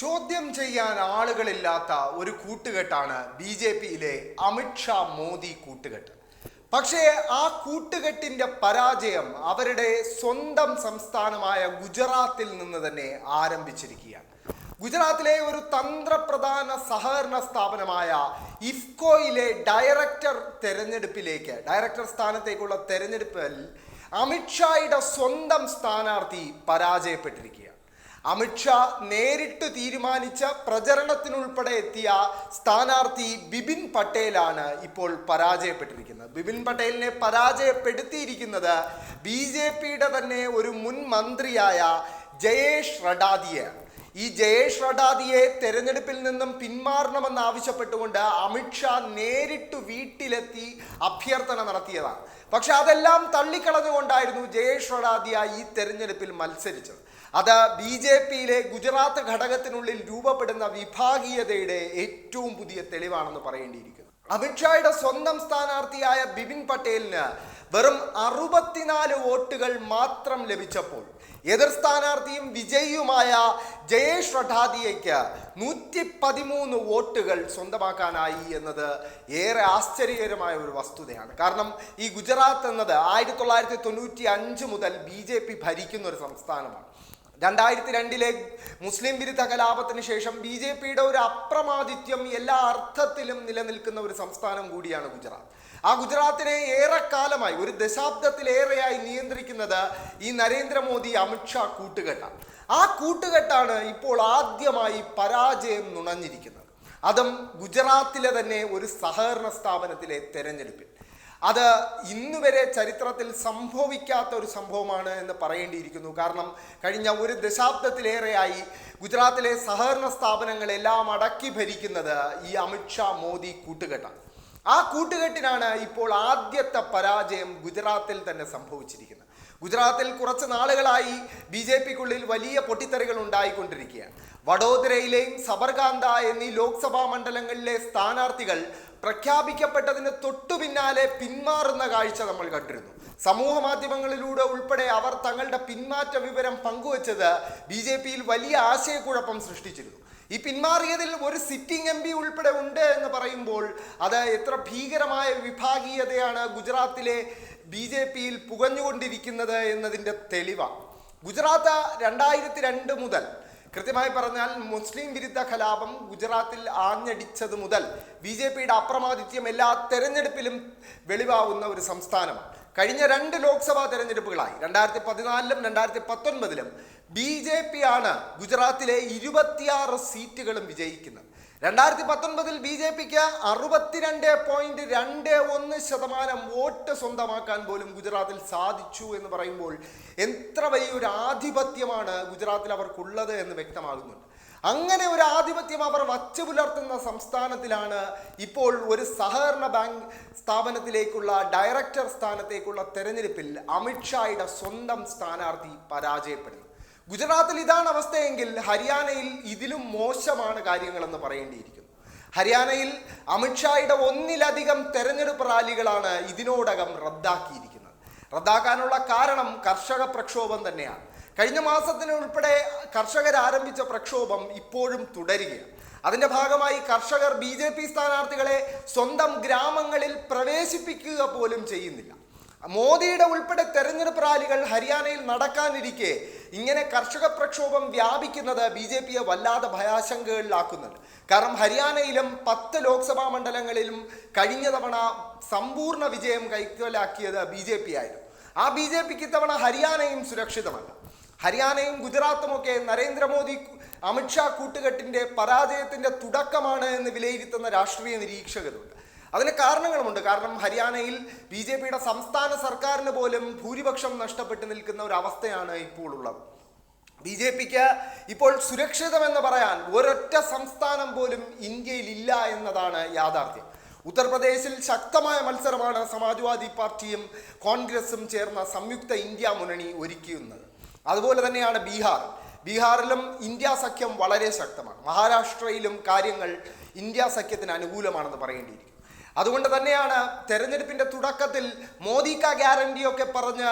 ചോദ്യം ചെയ്യാൻ ആളുകളില്ലാത്ത ഒരു കൂട്ടുകെട്ടാണ് ബി ജെ പിയിലെ അമിത്ഷാ മോദി കൂട്ടുകെട്ട്. പക്ഷേ ആ കൂട്ടുകെട്ടിന്റെ പരാജയം അവരുടെ സ്വന്തം സംസ്ഥാനമായ ഗുജറാത്തിൽ നിന്ന് തന്നെ ആരംഭിച്ചിരിക്കുകയാണ്. ഗുജറാത്തിലെ ഒരു തന്ത്രപ്രധാന സഹകരണ സ്ഥാപനമായ ഇഫ്കോയിലെ ഡയറക്ടർ തെരഞ്ഞെടുപ്പിലേക്ക് ഡയറക്ടർ സ്ഥാനത്തേക്കുള്ള തെരഞ്ഞെടുപ്പിൽ അമിത്ഷായുടെ സ്വന്തം സ്ഥാനാർത്ഥി പരാജയപ്പെട്ടിരിക്കുകയാണ്. അമിത്ഷാ നേരിട്ട് തീരുമാനിച്ച പ്രചരണത്തിനുൾപ്പെടെ എത്തിയ സ്ഥാനാർത്ഥി ബിപിൻ പട്ടേലാണ് ഇപ്പോൾ പരാജയപ്പെട്ടിരിക്കുന്നത്. ബിപിൻ പട്ടേലിനെ പരാജയപ്പെടുത്തിയിരിക്കുന്നത് ബി ജെ പിയുടെ തന്നെ ഒരു മുൻ മന്ത്രിയായ ജയേഷ് റഡാദിയാണ് ഈ ജയേഷ് റഡാദിയെ തെരഞ്ഞെടുപ്പിൽ നിന്നും പിന്മാറണമെന്ന് ആവശ്യപ്പെട്ടുകൊണ്ട് അമിത്ഷാ നേരിട്ട് വീട്ടിലെത്തി അഭ്യർത്ഥന നടത്തിയതാണ്. പക്ഷെ അതെല്ലാം തള്ളിക്കളഞ്ഞുകൊണ്ടായിരുന്നു ജയേഷ് റഡാദിയ ഈ തെരഞ്ഞെടുപ്പിൽ മത്സരിച്ചത്. അത് ബി ജെ പിയിലെ ഗുജറാത്ത് ഘടകത്തിനുള്ളിൽ രൂപപ്പെടുന്ന വിഭാഗീയതയുടെ ഏറ്റവും പുതിയ തെളിവാണെന്ന് പറയേണ്ടിയിരിക്കുന്നു. അമിത്ഷായുടെ സ്വന്തം സ്ഥാനാർത്ഥിയായ ബിപിൻ പട്ടേലിന് വെറും അറുപത്തിനാല് വോട്ടുകൾ മാത്രം ലഭിച്ചപ്പോൾ എതിർ സ്ഥാനാർത്ഥിയും വിജയിയുമായ ജയേഷ് റഠാദിയയ്ക്ക് നൂറ്റി പതിമൂന്ന് വോട്ടുകൾ സ്വന്തമാക്കാനായി എന്നത് ഏറെ ആശ്ചര്യകരമായ ഒരു വസ്തുതയാണ്. കാരണം ഈ ഗുജറാത്ത് എന്നത് ആയിരത്തി തൊള്ളായിരത്തി തൊണ്ണൂറ്റി അഞ്ച് മുതൽ ബി ജെ പി ഭരിക്കുന്ന ഒരു സംസ്ഥാനമാണ്. രണ്ടായിരത്തി രണ്ടിലെ മുസ്ലിം വിരുദ്ധ കലാപത്തിന് ശേഷം ബി ജെ പിയുടെ ഒരു അപ്രമാദിത്യം എല്ലാ അർത്ഥത്തിലും നിലനിൽക്കുന്ന ഒരു സംസ്ഥാനം കൂടിയാണ് ഗുജറാത്ത്. ആ ഗുജറാത്തിനെ ഏറെക്കാലമായി ഒരു ദശാബ്ദത്തിലേറെയായി നിയന്ത്രിക്കുന്നത് ഈ നരേന്ദ്രമോദി അമിത്ഷാ കൂട്ടുകെട്ടാണ്. ആ കൂട്ടുകെട്ടാണ് ഇപ്പോൾ ആദ്യമായി പരാജയം നുണഞ്ഞിരിക്കുന്നത്. അതും ഗുജറാത്തിലെ തന്നെ ഒരു സഹകരണ സ്ഥാപനത്തിലെ തെരഞ്ഞെടുപ്പിൽ. അത് ഇന്നു വരെ ചരിത്രത്തിൽ സംഭവിക്കാത്ത ഒരു സംഭവമാണ് എന്ന് പറയേണ്ടിയിരിക്കുന്നു. കാരണം കഴിഞ്ഞ ഒരു ദശാബ്ദത്തിലേറെയായി ഗുജറാത്തിലെ സഹകരണ സ്ഥാപനങ്ങളെല്ലാം അടക്കി ഭരിക്കുന്നത് ഈ അമിത്ഷാ മോദി കൂട്ടുകെട്ടാണ്. ആ കൂട്ടുകെട്ടിനാണ് ഇപ്പോൾ ആദ്യത്തെ പരാജയം ഗുജറാത്തിൽ തന്നെ സംഭവിച്ചിരിക്കുന്നത്. ഗുജറാത്തിൽ കുറച്ച് നാളുകളായി ബി ജെ പിക്കുള്ളിൽ വലിയ പൊട്ടിത്തെറികൾ ഉണ്ടായിക്കൊണ്ടിരിക്കുകയാണ്. വഡോദരയിലെയും സബർകാന്ത എന്നീ ലോക്സഭാ മണ്ഡലങ്ങളിലെ സ്ഥാനാർത്ഥികൾ പ്രഖ്യാപിക്കപ്പെട്ടതിന് തൊട്ടു പിന്നാലെ പിന്മാറുന്ന കാഴ്ച നമ്മൾ കണ്ടിരുന്നു. സമൂഹ മാധ്യമങ്ങളിലൂടെ ഉൾപ്പെടെ അവർ തങ്ങളുടെ പിന്മാറ്റ വിവരം പങ്കുവച്ചത് ബി ജെ പിയിൽ വലിയ ആശയക്കുഴപ്പം സൃഷ്ടിച്ചിരുന്നു. ഈ പിന്മാറിയതിൽ ഒരു സിറ്റിംഗ് എം പി ഉൾപ്പെടെ ഉണ്ട് എന്ന് പറയുമ്പോൾ അത് എത്ര ഭീകരമായ വിഭാഗീയതയാണ് ഗുജറാത്തിലെ ബി ജെ പിയിൽ പുകഞ്ഞുകൊണ്ടിരിക്കുന്നത് എന്നതിന്റെ തെളിവാണ് ഗുജറാത്ത് രണ്ടായിരത്തി രണ്ട് മുതൽ കൃത്യമായി പറഞ്ഞാൽ മുസ്ലിം വിരുദ്ധ കലാപം ഗുജറാത്തിൽ ആഞ്ഞടിച്ചത് മുതൽ ബി ജെ പിയുടെ അപ്രമാദിത്യം എല്ലാ തെരഞ്ഞെടുപ്പിലും വെളിവാവുന്ന ഒരു സംസ്ഥാനമാണ്. കഴിഞ്ഞ രണ്ട് ലോക്സഭാ തെരഞ്ഞെടുപ്പുകളായി രണ്ടായിരത്തി പതിനാലിലും രണ്ടായിരത്തി പത്തൊൻപതിലും ബി ജെ പി ആണ് ഗുജറാത്തിലെ ഇരുപത്തിയാറ് സീറ്റുകളും വിജയിക്കുന്നത്. രണ്ടായിരത്തി പത്തൊൻപതിൽ ബി ജെ പിക്ക് അറുപത്തിരണ്ട് പോയിന്റ് രണ്ട് ഒന്ന് ശതമാനം വോട്ട് സ്വന്തമാക്കാൻ പോലും ഗുജറാത്തിൽ സാധിച്ചു എന്ന് പറയുമ്പോൾ എത്ര വലിയൊരു ആധിപത്യമാണ് ഗുജറാത്തിൽ അവർക്കുള്ളത് എന്ന് വ്യക്തമാകുന്നുണ്ട്. അങ്ങനെ ഒരു ആധിപത്യം അവർ വച്ചു പുലർത്തുന്ന സംസ്ഥാനത്തിലാണ് ഇപ്പോൾ ഒരു സഹകരണ ബാങ്ക് സ്ഥാപനത്തിലേക്കുള്ള ഡയറക്ടർ സ്ഥാനത്തേക്കുള്ള തെരഞ്ഞെടുപ്പിൽ അമിത്ഷായുടെ സ്വന്തം സ്ഥാനാർത്ഥി പരാജയപ്പെടുന്നത്. ഗുജറാത്തിൽ ഇതാണ് അവസ്ഥയെങ്കിൽ ഹരിയാനയിൽ ഇതിലും മോശമാണ് കാര്യങ്ങളെന്ന് പറയേണ്ടിയിരിക്കുന്നു. ഹരിയാനയിൽ അമിത്ഷായുടെ ഒന്നിലധികം തെരഞ്ഞെടുപ്പ് റാലികളാണ് ഇതിനോടകം റദ്ദാക്കിയിരിക്കുന്നത്. റദ്ദാക്കാനുള്ള കാരണം കർഷക പ്രക്ഷോഭം തന്നെയാണ്. കഴിഞ്ഞ മാസത്തിന് ഉൾപ്പെടെ കർഷകർ ആരംഭിച്ച പ്രക്ഷോഭം ഇപ്പോഴും തുടരുകയാണ്. അതിന്റെ ഭാഗമായി കർഷകർ ബി ജെ പി സ്ഥാനാർത്ഥികളെ സ്വന്തം ഗ്രാമങ്ങളിൽ പ്രവേശിപ്പിക്കുക പോലും ചെയ്യുന്നില്ല. മോദിയുടെ ഉൾപ്പെടെ തെരഞ്ഞെടുപ്പ് റാലികൾ ഹരിയാനയിൽ നടക്കാനിരിക്കെ ഇങ്ങനെ കർഷക പ്രക്ഷോഭം വ്യാപിക്കുന്നത് ബി ജെ പിയെ വല്ലാതെ ഭയാശങ്കകളിലാക്കുന്നുണ്ട്. കാരണം ഹരിയാനയിലും പത്ത് ലോക്സഭാ മണ്ഡലങ്ങളിലും കഴിഞ്ഞ തവണ സമ്പൂർണ വിജയം കൈക്കലാക്കിയത് ബി ജെ പി ആയിരുന്നു. ആ ബി ജെ പിക്ക് ഇത്തവണ ഹരിയാനയും സുരക്ഷിതമല്ല. ഹരിയാനയും ഗുജറാത്തുമൊക്കെ നരേന്ദ്രമോദി അമിത്ഷാ കൂട്ടുകെട്ടിന്റെ പരാജയത്തിന്റെ തുടക്കമാണ് എന്ന് വിലയിരുത്തുന്ന രാഷ്ട്രീയ നിരീക്ഷകരുണ്ട്. അതിന് കാരണങ്ങളുമുണ്ട്. കാരണം ഹരിയാനയിൽ ബി ജെ പിയുടെ സംസ്ഥാന സർക്കാരിന് പോലും ഭൂരിപക്ഷം നഷ്ടപ്പെട്ടു നിൽക്കുന്ന ഒരു അവസ്ഥയാണ് ഇപ്പോൾ ഉള്ളത് ബി ജെ പിക്ക് ഇപ്പോൾ സുരക്ഷിതമെന്ന് പറയാൻ ഒരൊറ്റ സംസ്ഥാനം പോലും ഇന്ത്യയിൽ ഇല്ല എന്നതാണ് യാഥാർത്ഥ്യം. ഉത്തർപ്രദേശിൽ ശക്തമായ മത്സരമാണ് സമാജ്വാദി പാർട്ടിയും കോൺഗ്രസും ചേർന്ന സംയുക്ത ഇന്ത്യ മുന്നണി ഒരുക്കിയുന്നത്. അതുപോലെ തന്നെയാണ് ബീഹാർ. ബീഹാറിലും ഇന്ത്യ സഖ്യം വളരെ ശക്തമാണ്. മഹാരാഷ്ട്രയിലും കാര്യങ്ങൾ ഇന്ത്യ സഖ്യത്തിന് അനുകൂലമാണെന്ന് പറയേണ്ടിയിരിക്കും അതുകൊണ്ട് തന്നെയാണ് തെരഞ്ഞെടുപ്പിന്റെ തുടക്കത്തിൽ മോദി കാ ഗ്യാരണ്ടിയൊക്കെ പറഞ്ഞ്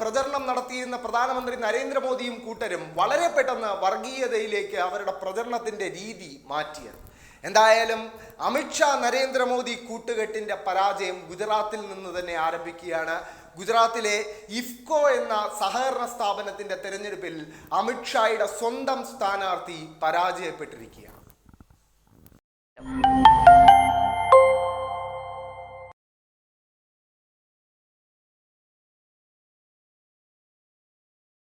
പ്രചരണം നടത്തിയിരുന്ന പ്രധാനമന്ത്രി നരേന്ദ്രമോദിയും കൂട്ടരും വളരെ പെട്ടെന്ന് വർഗീയതയിലേക്ക് അവരുടെ പ്രചരണത്തിന്റെ രീതി മാറ്റിയത്. എന്തായാലും അമിത്ഷാ നരേന്ദ്രമോദി കൂട്ടുകെട്ടിന്റെ പരാജയം ഗുജറാത്തിൽ നിന്ന് തന്നെ ആരംഭിക്കുകയാണ്. ഗുജറാത്തിലെ ഇഫ്കോ എന്ന സഹകരണ സ്ഥാപനത്തിന്റെ തെരഞ്ഞെടുപ്പിൽ അമിത്ഷായുടെ സ്വന്തം സ്ഥാനാർത്ഥി പരാജയപ്പെട്ടിരിക്കുകയാണ്.